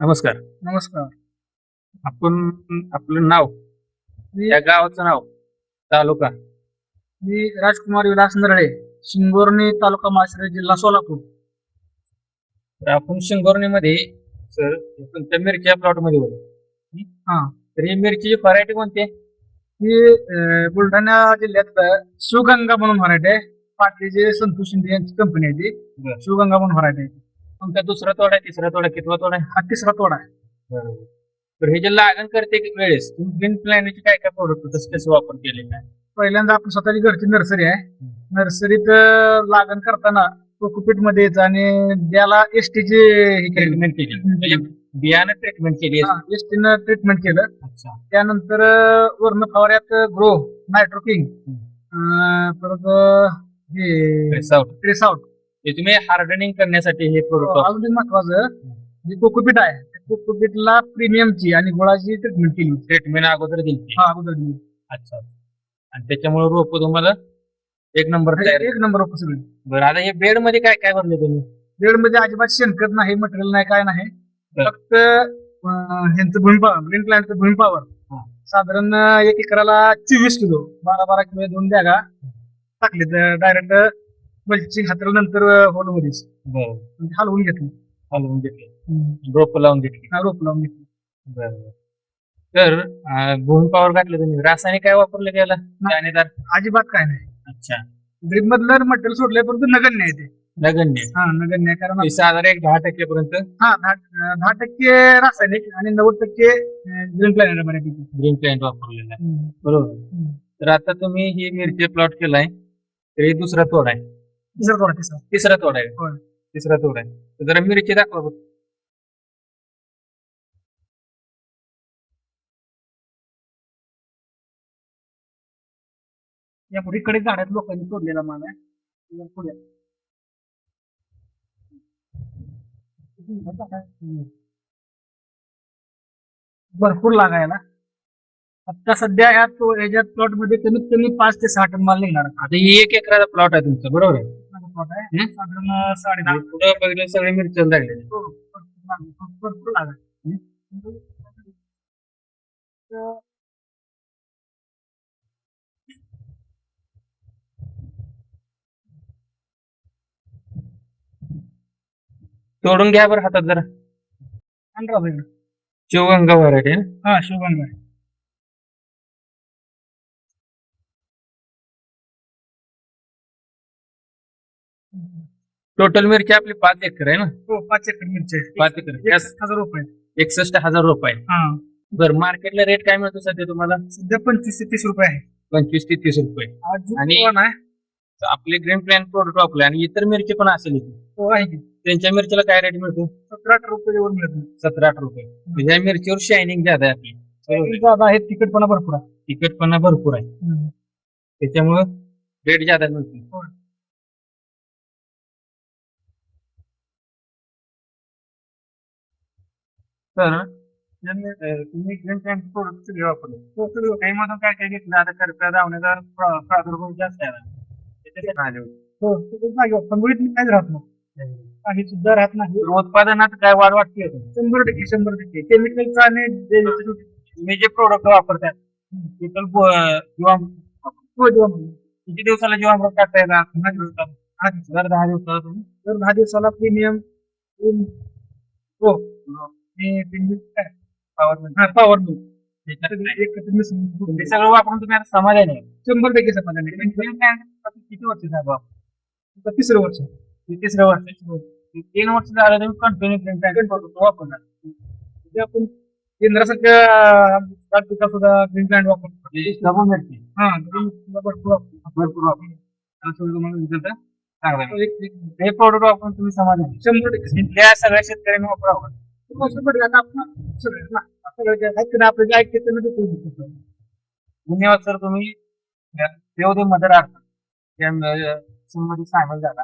नमस्कार. नमस्कार. आपण आपलं नाव मी या गावाचं नाव तालुका. मी राजकुमार विलास नरळे शिंगोर्णी तालुका माश्रे जिल्हा सोलापूर. तर आपण शिंगोर्णीमध्ये सर तुमच्या मिरच्या प्लॉटमध्ये होतो. हा. तर ही मिरचीची व्हरायटी कोणती? आहे? ही अं, बुलढाणा जिल्ह्यात शिवगंगा म्हणून व्हरायटी आहे. पाटलीचे संतोष शिंदे यांची कंपनी आहे ती. बरं. शिवगंगा म्हणून व्हरायटी आहे तुमचा दुसरा तोडा आहे तिसरा तोडा कितवा तोडा आहे? हा तिसरा तोडा आहे. तर हे जे लागण करते की वेळेस ग्रीन प्लॅनेटचे काय काय प्रोडक्ट कसं कसं वापर केले काय? पहिल्यांदा आपण स्वतःची घरची नर्सरी आहे. नर्सरीत लागण करताना कोकोपीटमध्ये आणि त्याला एसटीची ट्रीटमेंट केली. म्हणजे बियाणं ट्रीटमेंट केली. एसटीनं ट्रीटमेंट केलं. त्यानंतर वर्ण फवाऱ्यात ग्रो नायट्रोकिंग परत हे. ट्रेसआउट हे तुम्ही हार्डनिंग करण्यासाठी हे प्रोडक्ट अजून एक महत्वाचं. जे कोकोपीट आहे त्या कोकोपीटला प्रीमियमची आणि गुळाची ट्रीटमेंट केली होती. ट्रीटमेंट अगोदर दिली हा अगोदर दिली. अच्छा. आणि त्याच्यामुळे रोप तुम्हाला एक नंबर तयार एक नंबर सगळी. बरं आता हे बेडमध्ये काय काय भरले तुम्ही? बेडमध्ये अजिबात शेणखत नाही मटेरियल नाही काय नाही. बरं. फक्त अं, ह्यांचं भूमिपावर ग्रीन प्लांटचं भूमिपावर हा. साधारण एक एकराला चोवीस किलो बारा बारा किलो दोन बॅगा टाकले डायरेक्ट मल्चिंग हातरल्यानंतर होल मध्येच. बरं. हलवून घेतली. हलवून घेतले. रोप लावून घेतली. हा, रोप लावून घेतली. बरं तर भूमी पॉवर घातलं तुम्ही. रासायनिक काय वापरलं गेला दाणेदार? अजिबात काय नाही. अच्छा. ड्रीप मधलं मटेरियल सोडलंय परंतु नगण्य आहे ते. नगण्य. हा नगण्य आहे कारण साधारण एक दहा टक्केपर्यंत हा दहा दहा टक्के रासायनिक आणि नव्वद टक्के ग्रीन प्लॅनेट बऱ्यापैकी. ग्रीन प्लॅन्ट वापरलेला आहे. बरोबर. तर आता तुम्ही ही मिरची प्लॉट केलाय तर हे दुसरा तोड आहे. तिसरा थोडा तिसरा. तिसरा तोड आहे. होय. तिसरा तोड आहे. तर जरा मिरची दाखवा बघ. या पुढे कडे झाडात लोकांनी तोडलेला माल आहे. या पुढे. भरपूर लागायला. आता सध्या या तो याच्यात प्लॉटमध्ये कमीत कमी पाच ते सहा टन माल निघणार. आता ही एक एकराचा प्लॉट आहे तुमचा बरोबर आहे? प्लॉट आहे? साधारण साडे दहा पुढे बघितलं सगळे मिरची लागले भरपूर तोडून घ्या बरं हातात जरा. होईल शिवगंगा व्हरायटी हा शिवगंगा आहे. टोटल मिरची आपली पाच एकर आहे ना? हो पाच एकर मिरची आहे. पाच एकर. हजार रुपये. एकसष्ट हजार रुपये. हा. बरं मार्केटला रेट काय मिळतो सध्या तुम्हाला? सध्या पंचवीस ते तीस रुपये आहे. पंचवीस ते तीस रुपये. आणि- आहे. तर आपले ग्रीन प्लॅन प्रोडक्ट वापरले आणि इतर मिरची पण असेल इथे. तो आहे की. त्यांच्या मिरचीला काय रेट मिळतो? सतरा अठरा रुपये मिळत. सतरा आठ रुपये. म्हणजे या मिरचीवर शायनिंग जादा आहे आपली. जादा आहे तिखटपणा भरपूर आहे. तिखटपणा भरपूर आहे. त्याच्यामुळं रेट जादा मिळतो. होय. तर तुम्ही ग्रीन प्लॅन प्रोडक्ट सगळे वापरले काही मधून काय काय घेतलं आता करप्या धावण्याचा प्रा- प्रादुर्भाव जास्त आहे आले होते. हो काहीच राहत नाही काही सुद्धा राहत नाही उत्पादनात काय वाढ वाटते? शंभर टक्के शंभर टक्के केमिकलचा आणि तुम्ही जे प्रोडक्ट वापरतात जीवामृत. किती दिवसाला जीवामृत टाकता येतात दहा दिवसाला. दर दहा दिवसाला तर दहा दिवसाला प्रीमियम हो? हा सगळं वापरून तुम्ही आता समाधान आहे. शंभर टक्के समाधान आहे. आता किती वर्ष झालं वापरून? आता तिसरं वर्ष. हे तिसरं वर्ष. तीन वर्ष झालं तुम्ही कंटिन्यू प्रोडक्ट वापरणार म्हणजे आपण केंद्रासारख्या राज्याचा सुद्धा ग्रीन प्लॅन्ट वापरतो म्हणजे हा green सुद्धा भरपूर वापरतो. भरपूर वापरणार त्यामुळे तुम्हाला रिझल्ट चांगला मिळेल. एक- एक- हे प्रोडक्ट वापरून तुम्ही समाधान आहे. शंभर टक्के इथल्या सगळ्या शेतकऱ्यांनी वापरावं. आपले जे ऐकते धन्यवाद सर. तुम्ही देवदेव मदर आहात. त्या सामील झाला.